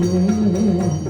Mm-hmm.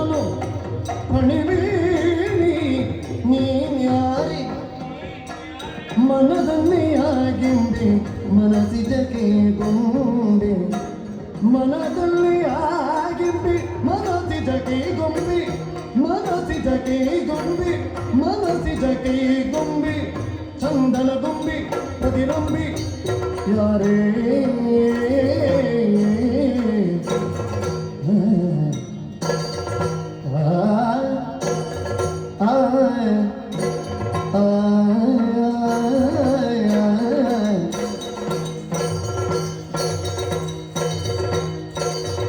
ಮನದಲ್ಲಿ ಆಗಿಂದೆ ಮನಸ್ಸಿಜಕ್ಕೆ ಗೊಂಬೆ ಮನದಲ್ಲಿ ಆಗಿಂದೆ ಮನಸ್ಸಿಜಕ್ಕೆ ಗೊಂಬೆ ಮನಸ್ಸಿಜಕ್ಕೆ ಗೊಂಬೆ ಮನಸ್ಸಿಜಕ್ಕೆ ಗೊಂಬೆ ಚಂದನ ಗೊಂಬೆ ಪ್ರತಿರಂಬಿ ಯಾರೇ